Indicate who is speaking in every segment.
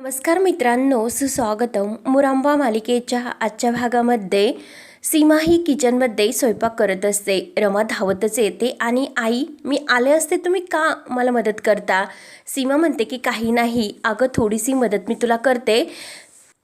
Speaker 1: नमस्कार मित्रांनो सुस्वागतम. मुरांबा मालिकेच्या आजच्या भागामध्ये सीमा ही किचनमध्ये स्वयंपाक करत असते. रमा धावतच येते आणि आई मी आले असते तुम्ही का मला मदत करता? सीमा म्हणते की काही नाही. अगं थोडीशी मदत मी तुला करते.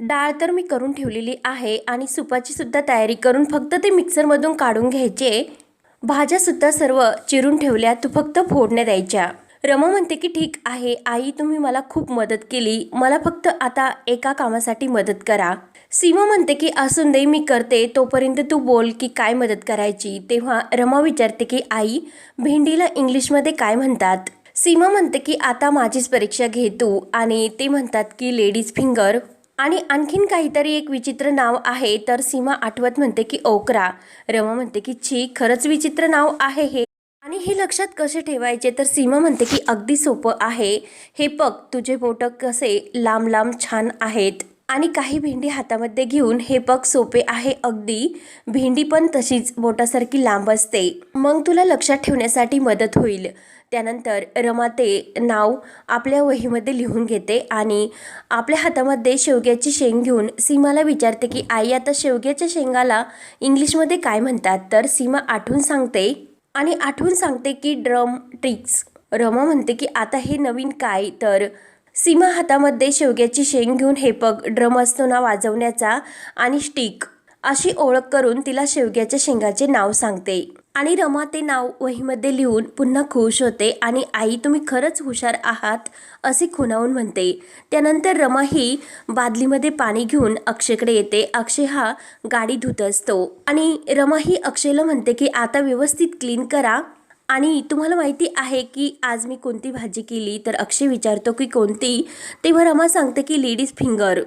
Speaker 1: डाळ तर मी करून ठेवलेली आहे आणि सुपाची सुद्धा तयारी करून फक्त ते मिक्सरमधून काढून घ्यायचे. भाज्यासुद्धा सर्व चिरून ठेवल्या. तू फक्त फोडण्या द्यायच्या. रमा म्हणते की ठीक आहे आई तुम्ही मला खूप मदत केली. मला फक्त आता एका कामासाठी मदत करा. सीमा म्हणते की असून दे मी करते. तोपर्यंत तू बोल की काय मदत करायची? तेव्हा रमा विचारते की आई भेंडीला इंग्लिशमध्ये काय म्हणतात? सीमा म्हणते की आता माझीच परीक्षा घे तू. आणि ते म्हणतात की लेडीज फिंगर. आणि आणखीन काहीतरी एक विचित्र नाव आहे तर सीमा आठवत म्हणते की ओकरा. रमा म्हणते की छी खरंच विचित्र नाव आहे हे. आणि हे लक्षात कसे ठेवायचे? तर सीमा म्हणते की अगदी सोपं आहे. हे पग तुझे बोटं कसे लांब लांब छान आहेत. आणि काही भेंडी हातामध्ये घेऊन हे पग सोपे आहे अगदी. भेंडी पण तशीच बोटासारखी लांब असते. मग तुला लक्षात ठेवण्यासाठी मदत होईल. त्यानंतर रमा ते नाव आपल्या वहीमध्ये लिहून घेते आणि आपल्या हातामध्ये शेवग्याची शेंग घेऊन सीमाला विचारते की आई आता शेवग्याच्या शेंगाला इंग्लिशमध्ये काय म्हणतात? तर सीमा आठवून सांगते आणि आठवून सांगते की ड्रम ट्रिक्स. रमा म्हणते की आता हे नवीन काय? तर सीमा हातामध्ये शेवग्याची शेंग घेऊन हे पग ड्रम असतो ना वाजवण्याचा आणि स्टिक. अशी ओळख करून तिला शेवग्याच्या शेंगाचे नाव सांगते. आणि रमा ते नाव वहीमध्ये लिहून पुन्हा खुश होते आणि आई तुम्ही खरंच हुशार आहात असे खुणावून म्हणते. त्यानंतर रमा ही बादलीमध्ये पाणी घेऊन अक्षयकडे येते. अक्षय हा गाडी धुत असतो आणि रमा ही अक्षयला म्हणते की आता व्यवस्थित क्लीन करा. आणि तुम्हाला माहिती आहे की आज मी कोणती भाजी केली? तर अक्षय विचारतो की कोणती? तेव्हा रमा सांगते की लेडीज फिंगर.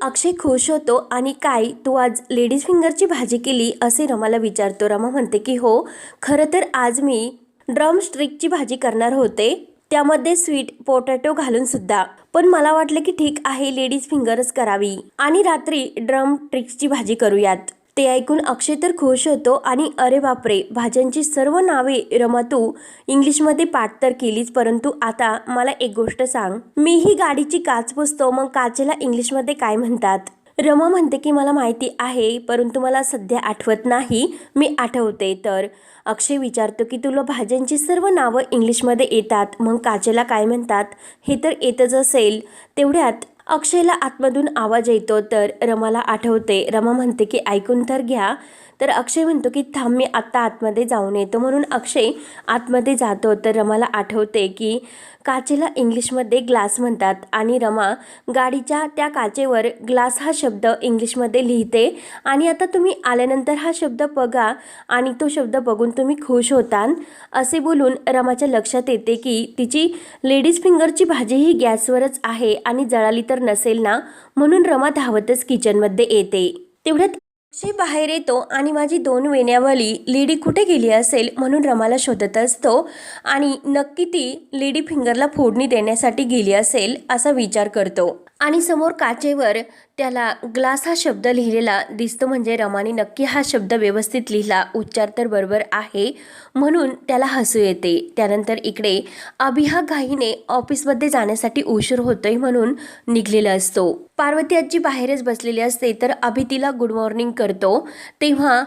Speaker 1: अक्षय खुश होतो आणि काय तू आज लेडीज फिंगरची भाजी केली असे रमाला विचारतो. रमा म्हणते की हो खरं तर आज मी ड्रम स्ट्रिकची भाजी करणार होते त्यामध्ये स्वीट पोटॅटो घालून सुद्धा. पण मला वाटलं की ठीक आहे लेडीज फिंगरच करावी. आणि रात्री ड्रम ट्रिक्सची भाजी करूयात. ते ऐकून अक्षय तर खुश होतो आणि अरे बापरे भाज्यांची सर्व नावे रमा तू इंग्लिशमध्ये पाठ तर केलीच परंतु आता मला एक गोष्ट सांग. मी ही गाडीची काच पुसतो मग काचेला इंग्लिशमध्ये काय म्हणतात? रमा म्हणते की मला माहिती आहे परंतु मला सध्या आठवत नाही मी आठवते तर. अक्षय विचारतो की तुला भाज्यांची सर्व नावं इंग्लिशमध्ये येतात मग काचेला काय म्हणतात? हे तर येतच असेल. तेवढ्यात अक्षयला आतमधून आवाज येतो तर रमाला आठवते. रमा म्हणते की ऐकून तर घ्या. तर अक्षय म्हणतो की थांब मी आत्ता आतमध्ये जाऊन येतो. म्हणून अक्षय आतमध्ये जातो. तर रमाला आठवते की काचेला इंग्लिशमध्ये ग्लास म्हणतात. आणि रमा गाडीच्या त्या काचेवर ग्लास हा शब्द इंग्लिशमध्ये लिहिते. आणि आता तुम्ही आल्यानंतर हा शब्द बघा आणि तो शब्द बघून तुम्ही खुश होतान. असे बोलून रमाच्या लक्षात येते की तिची लेडीज फिंगरची भाजी ही गॅसवरच आहे आणि जळाली तर नसेल ना? म्हणून रमा धावतच किचनमध्ये येते. तेवढ्यात अक्षय बाहेर येतो आणि माझी दोन वेण्यावाली लेडी कुठे गेली असेल म्हणून रमाला शोधत असतो आणि नक्की ती लेडी फिंगरला फोडणी देण्यासाठी गेली असेल असा विचार करतो. आणि समोर काचेवर त्याला ग्लास हा शब्द लिहिलेला दिसतो म्हणजे रमाने नक्की हा शब्द व्यवस्थित लिहिला उच्चार तर बरोबर आहे. म्हणून त्याला हसू येते. त्यानंतर इकडे अभि हा घाईने ऑफिसमध्ये जाण्यासाठी उशीर होतोय म्हणून निघलेला असतो. पार्वती आजी बाहेरच बसलेली असते तर अभि तिला गुड मॉर्निंग करतो. तेव्हा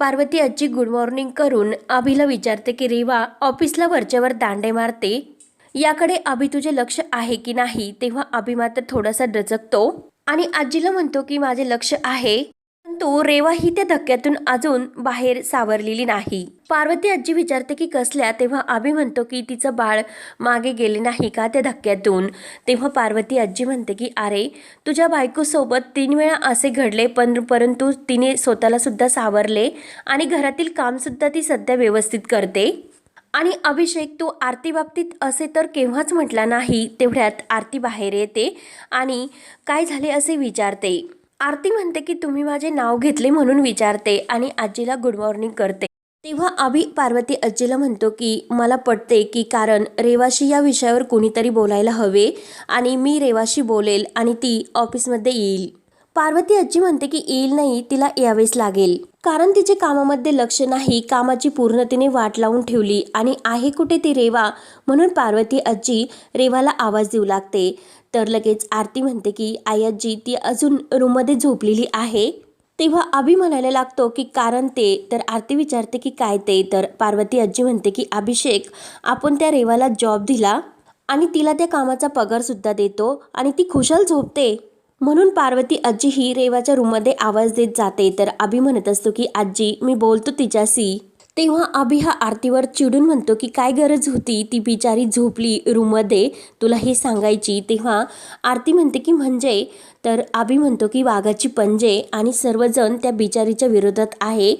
Speaker 1: पार्वती आजी गुड मॉर्निंग करून अभिला विचारते की रेवा ऑफिसला वरच्यावर दांडे मारते? याकडे अभि तुझे लक्ष आहे की नाही? तेव्हा अभि मात्र थोडासा डचकतो आणि आजीला म्हणतो की माझे लक्ष आहे. परंतु रेवा ही त्या धक्क्यातून अजून बाहेर सावरलेली नाही. पार्वती आजी विचारते की कसल्या? तेव्हा आभी म्हणतो की तिचं बाळ मागे गेले नाही का त्या धक्क्यातून? तेव्हा पार्वती आजी म्हणते की अरे तुझ्या बायकोसोबत तीन वेळा असे घडले पण परंतु तिने स्वतःला सुद्धा सावरले आणि घरातील कामसुद्धा ती सध्या व्यवस्थित करते. आणि अभिषेक तू आरती बाबतीत असे तर केव्हाच म्हटला नाही तेवढ्यात आरती बाहेर येते आणि काय झाले असे विचारते. आरती म्हणते की तुम्ही माझे नाव घेतले म्हणून विचारते आणि आजीला गुड मॉर्निंग करते. तेव्हा अभि पार्वती आजीला म्हणतो की मला पटते की कारण रेवाशी या विषयावर कोणीतरी बोलायला हवे आणि मी रेवाशी बोलेल आणि ती ऑफिसमध्ये येईल. पार्वती आजी म्हणते की येईल नाही तिला यावेच लागेल. कारण तिचे कामामध्ये लक्ष नाही कामाची पूर्णतेने वाट लावून ठेवली. आणि आहे कुठे ती रेवा? म्हणून पार्वती आजी रेवाला आवाज देऊ लागते. तर लगेच आरती म्हणते की आई आजी ती अजून रूममध्ये झोपलेली आहे. तेव्हा अभि म्हणायला लागतो की कारण ते. तर आरती विचारते की काय ते? तर पार्वती आजी म्हणते की अभिषेक आपण त्या रेवाला जॉब दिला आणि तिला त्या कामाचा पगारसुद्धा देतो आणि ती खुशाल झोपते. म्हणून पार्वती आजी ही रेवाच्या रूममध्ये आवाज देत जाते. तर अभि म्हणत असतो की आजी मी बोलतो तिच्याशी. तेव्हा अभि हा आरतीवर चिडून म्हणतो की काय गरज होती? ती बिचारी झोपली रूममध्ये. तुला हे सांगायची. तेव्हा आरती म्हणते की म्हणजे? तर अभि म्हणतो की वाघाची पंजे आणि सर्वजण त्या बिचारीच्या विरोधात आहे.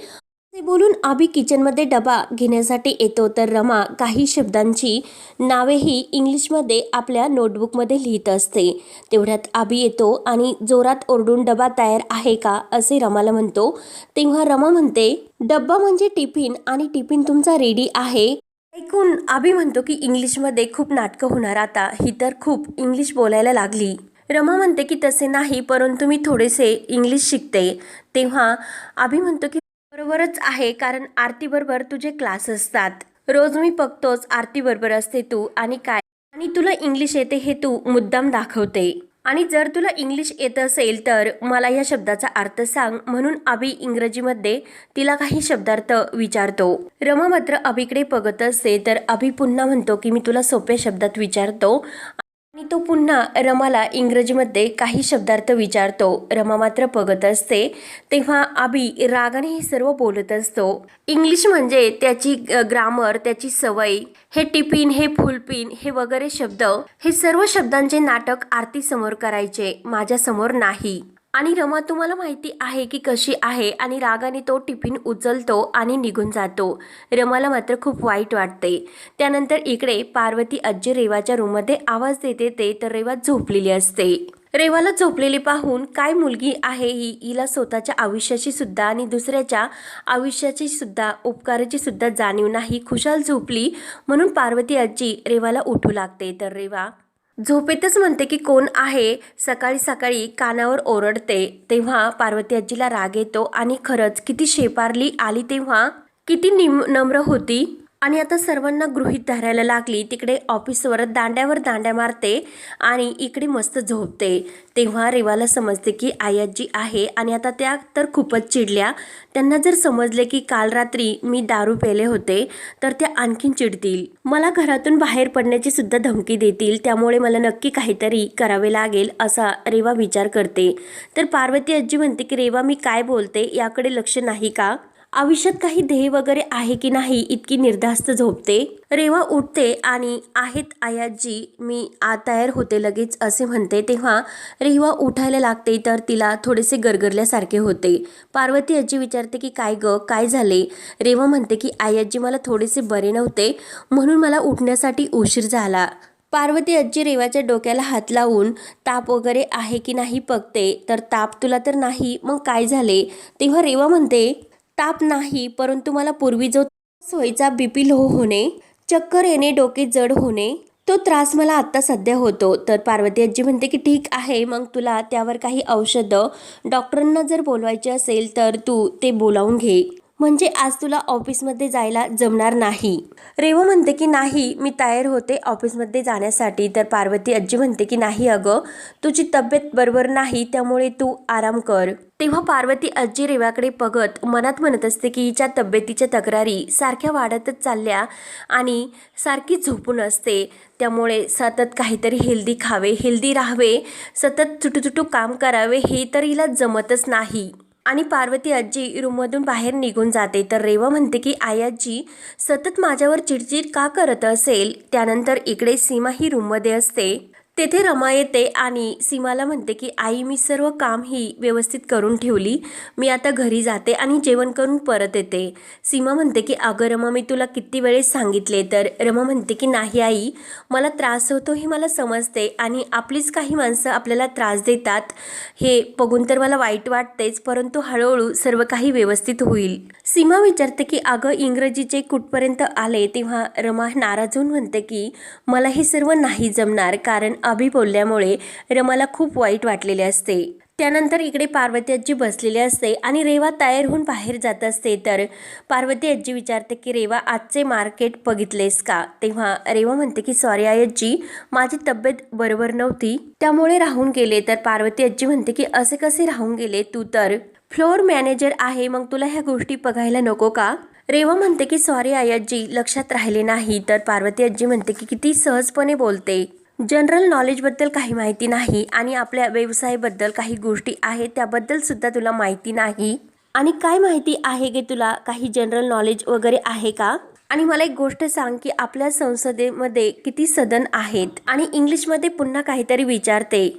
Speaker 1: ते बोलून आबी किचनमध्ये डबा घेण्यासाठी येतो. तर रमा काही शब्दांची नावेही इंग्लिशमध्ये आपल्या नोटबुकमध्ये लिहित असते. तेवढ्यात आबी येतो आणि जोरात ओरडून डबा तयार आहे का? असे रमाला म्हणतो. तेव्हा रमा म्हणते डब्बा म्हणजे टिफिन आणि टिफिन तुमचा रेडी आहे. ऐकून आबी म्हणतो की इंग्लिशमध्ये खूप नाटकं होणार आता. ही तर खूप इंग्लिश बोलायला लागली. रमा म्हणते की तसे नाही परंतु मी थोडेसे इंग्लिश शिकते. तेव्हा अभि म्हणतो की बरोबरच आहे कारण आरतीबरोबर तुझे क्लास असतात. रोज मी बघतोच आरतीबरोबर असते तू आणि काय. आणि तुला इंग्लिश येते हे तू मुद्दाम दाखवते. आणि जर तुला इंग्लिश येत असेल तर मला या शब्दाचा अर्थ सांग म्हणून अभि इंग्रजीमध्ये तिला काही शब्दार्थ विचारतो. रमा मात्र अभिकडे बघत असते तर अभि पुन्हा म्हणतो की मी तुला सोप्या शब्दात विचारतो. आणि तो पुन्हा रमाला इंग्रजीमध्ये काही शब्दार्थ विचारतो. रमा मात्र बघत असते. तेव्हा आबी रागाने हे सर्व बोलत असतो. इंग्लिश म्हणजे त्याची ग्रामर त्याची सवय हे टिफिन हे फुलपिन हे वगैरे शब्द हे सर्व शब्दांचे नाटक आरती समोर करायचे. माझ्यासमोर नाही. आणि रमा तुम्हाला माहिती आहे की कशी आहे आणि रागाने तो टिफिन उचलतो आणि निघून जातो. रमाला मात्र खूप वाईट वाटते. त्यानंतर इकडे पार्वती आजी रेवाच्या रूममध्ये आवाज देते ते तर रेवा झोपलेली असते. रेवाला झोपलेली पाहून काय मुलगी आहे ही? हिला स्वतःच्या आयुष्याची सुद्धा आणि दुसऱ्याच्या आयुष्याची सुद्धा उपकाराची सुद्धा जाणीव नाही. खुशाल झोपली म्हणून पार्वती आजी रेवाला उठू लागते. तर रेवा झोपेतच म्हणते की कोण आहे सकाळी सकाळी कानावर ओरडते. तेव्हा पार्वती आजीला राग येतो आणि खरंच किती शेपारली आली तेव्हा. किती निम नम्र होती. आणि आता सर्वांना गृहित धरायला लागली तिकडे ऑफिसवर दांड्यावर दांड्या मारते आणि इकडे मस्त झोपते. तेव्हा रेवाला समजते की आयाजी आहे आणि आता त्या तर खूपच चिडल्या. त्यांना जर समजले की काल रात्री मी दारू पेले होते तर त्या आणखीन चिडतील. मला घरातून बाहेर पडण्याची सुद्धा धमकी देतील त्यामुळे मला नक्की काहीतरी करावे लागेल असा रेवा विचार करते. तर पार्वती आजी म्हणते की रेवा मी काय बोलते? याकडे लक्ष नाही का? आयुष्यात काही ध्येय वगैरे आहे की नाही इतकी निर्धास्त झोपते? रेवा उठते आणि आहेत आयाजी मी आ तयार होते लगेच असे म्हणते. तेव्हा रेवा उठायला लागते तर तिला थोडेसे गरगरल्यासारखे होते. पार्वती आजी विचारते की काय ग? काय झाले? रेवा म्हणते की आयाजी मला थोडेसे बरे नव्हते म्हणून मला उठण्यासाठी उशीर झाला. पार्वती आजी रेवाच्या डोक्याला हात लावून ताप वगैरे आहे की नाही बघते तर ताप तुला तर नाही मग काय झाले? तेव्हा रेवा म्हणते ताप नाही परंतु मला पूर्वी जो त्रास व्हायचा बीपी लो होणे चक्कर येणे डोके जड होणे तो त्रास मला आत्ता सध्या होतो. तर पार्वती आजी म्हणते की ठीक आहे मग तुला त्यावर काही औषधं डॉक्टरांना जर बोलवायचे असेल तर तू ते बोलावून घे. म्हणजे आज तुला ऑफिसमध्ये जायला जमणार नाही. रेवा म्हणते की नाही मी तयार होते ऑफिसमध्ये जाण्यासाठी. तर पार्वती आजी म्हणते की नाही अगं तुझी तब्येत बरोबर नाही त्यामुळे तू आराम कर. तेव्हा पार्वती आजी रेवाकडे बघत मनात म्हणत असते की हिच्या तब्येतीच्या तक्रारी सारख्या वाढतच चालल्या आणि सारखी झोपून असते. त्यामुळे सतत काहीतरी हेल्दी खावे हेल्दी राहावे सतत चुटूचुटू काम करावे हे तर हिला जमतच नाही. आणि पार्वती आजी रूममधून बाहेर निघून जाते. तर रेवा म्हणते की आई सतत माझ्यावर चिडचिड का करत असेल? त्यानंतर इकडे सीमा ही रूममध्ये असते. तेथे रमा येते आणि सीमाला म्हणते की आई मी सर्व काम ही व्यवस्थित करून ठेवली. मी आता घरी जाते आणि जेवण करून परत येते. सीमा म्हणते की अगं रमा मी तुला किती वेळेस सांगितले? तर रमा म्हणते की नाही आई. मला त्रास होतो हे मला समजते आणि आपलीच काही माणसं आपल्याला त्रास देतात. हे बघून तर मला वाईट वाटतेच परंतु हळूहळू सर्व काही व्यवस्थित होईल. सीमा विचारते की अगं इंग्रजीचे कुठपर्यंत आले? तेव्हा रमा नाराज होऊन म्हणते की मला हे सर्व नाही जमणार कारण अभि बोलल्यामुळे रमाला खूप वाईट वाटलेले असते. त्यानंतर इकडे पार्वती आजी बसलेली असते आणि रेवा तयार होऊन बाहेर जात असते. तर पार्वती आजी विचारते की रेवा आजचे मार्केट बघितलेस का? तेव्हा रेवा म्हणते की सॉरी आई आजी माझी तब्येत बरोबर नव्हती. त्यामुळे राहून गेले. तर पार्वती आजी म्हणते की असे कसे राहून गेले तू तर? फ्लोअर मॅनेजर आहे मग तुला ह्या गोष्टी बघायला नको का? रेवा म्हणते की सॉरी आई आजी लक्षात राहिले नाही. तर पार्वती आजी म्हणते की किती सहजपणे बोलते. जनरल नॉलेजबद्दल काही माहिती नाही आणि आपल्या व्यवसायाबद्दल काही गोष्टी आहेत त्याबद्दल सुद्धा तुला माहिती नाही. आणि काय माहिती आहे की तुला? काही जनरल नॉलेज वगैरे आहे का? आणि मला एक गोष्ट सांग की आपल्या संसदेमध्ये किती सदन आहेत? आणि इंग्लिशमध्ये पुन्हा काहीतरी विचारते.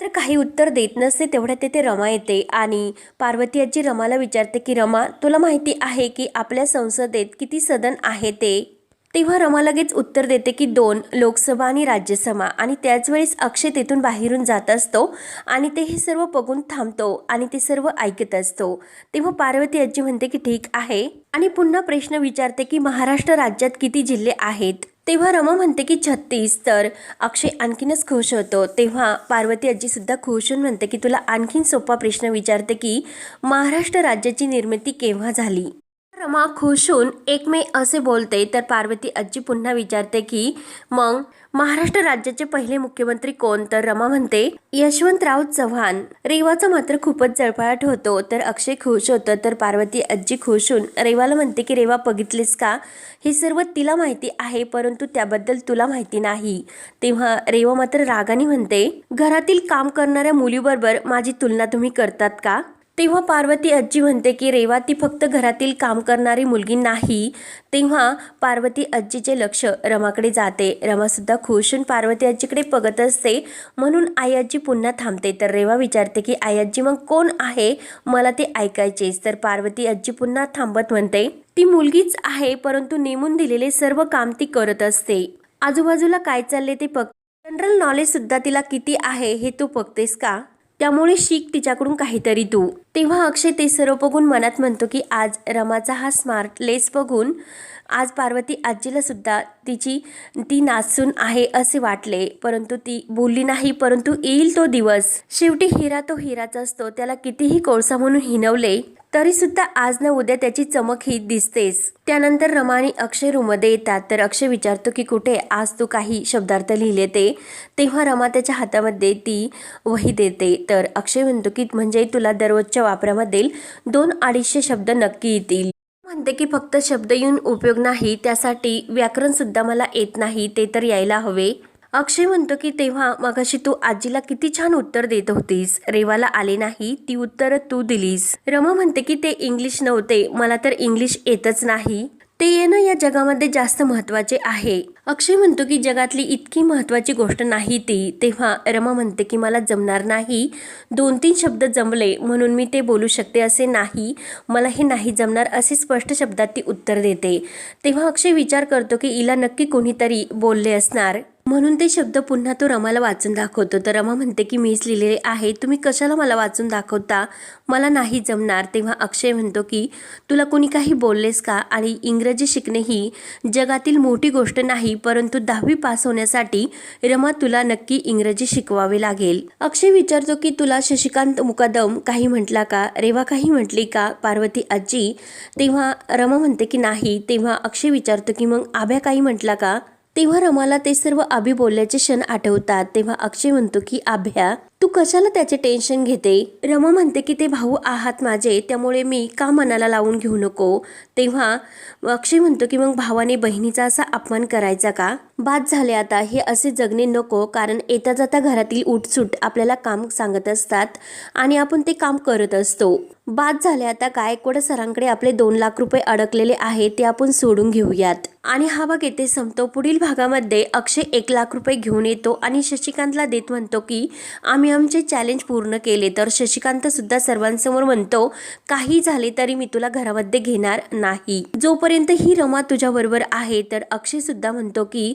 Speaker 1: तर काही उत्तर देत नसते तेवढ्यात तेथे रमा येते आणि पार्वती आजी रमाला विचारते की रमा तुला माहिती आहे की आपल्या संसदेत किती सदन आहे ते? तेव्हा रमा लगेच उत्तर देते की दोन लोकसभा आणि राज्यसभा. आणि त्याच वेळेस अक्षय तेथून बाहेरून जात असतो आणि ते हे सर्व बघून थांबतो आणि ते सर्व ऐकत असतो. तेव्हा पार्वती आजी म्हणते की ठीक आहे. आणि पुन्हा प्रश्न विचारते की महाराष्ट्र राज्यात किती जिल्हे आहेत? तेव्हा रमा म्हणते की छत्तीस. तर अक्षय आणखीनच खुश होतो. तेव्हा पार्वती आजीसुद्धा खुश होऊन म्हणते की तुला आणखीन सोपा प्रश्न विचारते की महाराष्ट्र राज्याची निर्मिती केव्हा झाली? रमा खुश होऊन एक मे असे बोलते. तर पार्वती आजी पुन्हा विचारते की मग महाराष्ट्र राज्याचे पहिले मुख्यमंत्री कोण? तर रमा म्हणते यशवंतराव चव्हाण. रेवाचा मात्र खूपच जळफळाट होतो तर अक्षय खुश होतं तर पार्वती आजी खुश होऊन. रेवाला म्हणते की रेवा बघितलेस का? हे सर्व तिला माहिती आहे परंतु त्याबद्दल तुला माहिती नाही. तेव्हा रेवा मात्र रागाने म्हणते घरातील काम करणाऱ्या मुलीबरोबर माझी तुलना तुम्ही करतात का? तेव्हा पार्वती आजी म्हणते की रेवा ती फक्त घरातील काम करणारी मुलगी नाही. तेव्हा पार्वती आजीचे लक्ष रमाकडे जाते. रमासुद्धा खुश होऊन पार्वती आजीकडे बघत असते. म्हणून आई आजी पुन्हा थांबते. तर रेवा विचारते की आई आजी मग कोण आहे? मला ते ऐकायचेच. तर पार्वती आजी पुन्हा थांबत म्हणते ती मुलगीच आहे परंतु नेमून दिलेले सर्व काम ती करत असते. आजूबाजूला काय चालले ते बघ. जनरल नॉलेज सुद्धा तिला किती आहे हे तू बघतेस का? त्यामुळे शिक तिच्याकडून काहीतरी तू. तेव्हा अक्षय ते सर्व बघून मनात म्हणतो की आज रमाचा हा स्मार्ट लेस बघून आज पार्वती आजीला सुद्धा तिची ती नाचून आहे असे वाटले. परंतु ती बोलली नाही परंतु येईल तो दिवस. शेवटी हिरा तो हिराचा असतो त्याला कितीही कोळसा म्हणून हिनवले तरी सुद्धा आज ना उद्या त्याची चमक ही दिसतेच. त्यानंतर रमा आणि अक्षय रूममध्ये येतात तर अक्षय विचारतो की कुठे? आज तू काही शब्दार्थ लिहिले ते? तेव्हा रमा त्याच्या हातामध्ये ती वही देते. तर अक्षय म्हणतो की म्हणजे तुला दररोजच्या वापरामधील दोन अडीचशे शब्द नक्की येतील. म्हणते की फक्त शब्द येऊन उपयोग नाही त्यासाठी व्याकरण सुद्धा मला येत नाही ते तर यायला हवे. अक्षय म्हणतो की तेव्हा मगाशी तू आजीला किती छान उत्तर देत होतीस. रेवाला आले नाही ती उत्तर तू दिलीस. रमा म्हणते की ते इंग्लिश नव्हते मला तर इंग्लिश येतच नाही. ते येणं या जगामध्ये जास्त महत्त्वाचे आहे. अक्षय म्हणतो की जगातली इतकी महत्वाची गोष्ट नाही ती. तेव्हा रमा म्हणते की मला जमणार नाही. दोन तीन शब्द जमले म्हणून मी ते बोलू शकते असे नाही. मला हे नाही जमणार असे स्पष्ट शब्दात ती उत्तर देते. तेव्हा अक्षय विचार करतो की हिला नक्की कोणीतरी बोलले असणार. म्हणून ते शब्द पुन्हा तो रमाला वाचून दाखवतो. तर रमा म्हणते की मीच लिहिलेले आहे. तुम्ही कशाला मला वाचून दाखवता? मला नाही जमणार. तेव्हा अक्षय म्हणतो की तुला कोणी काही बोललेस का? आणि इंग्रजी शिकणे ही जगातील मोठी गोष्ट नाही परंतु दहावी पास होण्यासाठी रमा तुला नक्की इंग्रजी शिकवावे लागेल. अक्षय विचारतो की तुला शशिकांत मुकादम काही म्हटला का? रेवा काही म्हटली का? पार्वती आजी? तेव्हा रमा म्हणते की नाही. तेव्हा अक्षय विचारतो की मग आभ्या काही म्हटला का? तेव्हा रमाला ते सर्व आबी बोलल्याचे क्षण आठवतात तेव्हा अक्षय म्हणतो की आभ्या तू कशाला त्याचे टेन्शन घेते? रमा म्हणते की ते भाऊ आहात माझे त्यामुळे मी का मनाला लावून घेऊ नको? तेव्हा अक्षय म्हणतो की मग भावाने बहिणीचा असा अपमान करायचा का? बाद झाले आता हे असे जगणे नको कारण येता जाता घरातील उठसूट आपल्याला काम सांगत असतात आणि आपण ते काम करत असतो. बाद झाले आता गायकवाड सरांकडे आपले दोन लाख रुपये अडकलेले आहे ते आपण सोडून घेऊयात. आणि हा भाग येथे संपतो. पुढील भागामध्ये अक्षय एक लाख रुपये घेऊन येतो आणि शशिकांतला देत म्हणतो की आम्ही आमचे चॅलेंज पूर्ण केले तर शशिकांत सुद्धा सर्वांसमोर म्हणतो काही झाले तरी मी तुला घरामध्ये घेणार नाही. जोपर्यंत ही रमा तुझ्या बरोबर आहे तर अक्षय सुद्धा म्हणतो की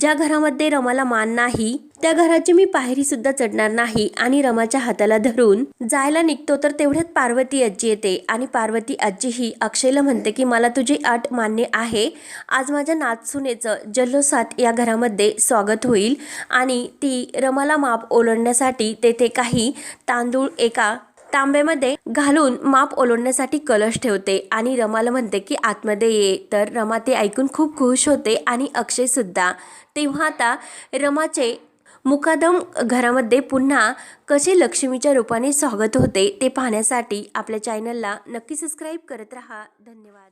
Speaker 1: ज्या घरामध्ये रमाला मान नाही त्या घराची मी पायरी सुद्धा चढणार नाही आणि रमाच्या हाताला धरून जायला निघतो तर तेवढ्यात पार्वती आजी येते. आणि पार्वती आजी ही अक्षयला म्हणते की मला तुझी अट मान्य आहे. आज माझ्या नाचसुनेचं जल्लोषात या घरामध्ये स्वागत होईल आणि ती रमाला माप ओलांडण्यासाठी तेथे काही तांदूळ एका तांब्यामध्ये घालून माप ओलांडण्यासाठी कलश ठेवते. आणि रमाला म्हणते की आतमध्ये ये. तर रमा ते ऐकून खूप खुश होते आणि अक्षयसुद्धा. तेव्हा आता रमाचे मुकादम घरामध्ये पुन्हा कसे लक्ष्मीच्या रूपाने स्वागत होते ते पाहण्यासाठी आपल्या चॅनलला नक्की सबस्क्राईब करत राहा. धन्यवाद.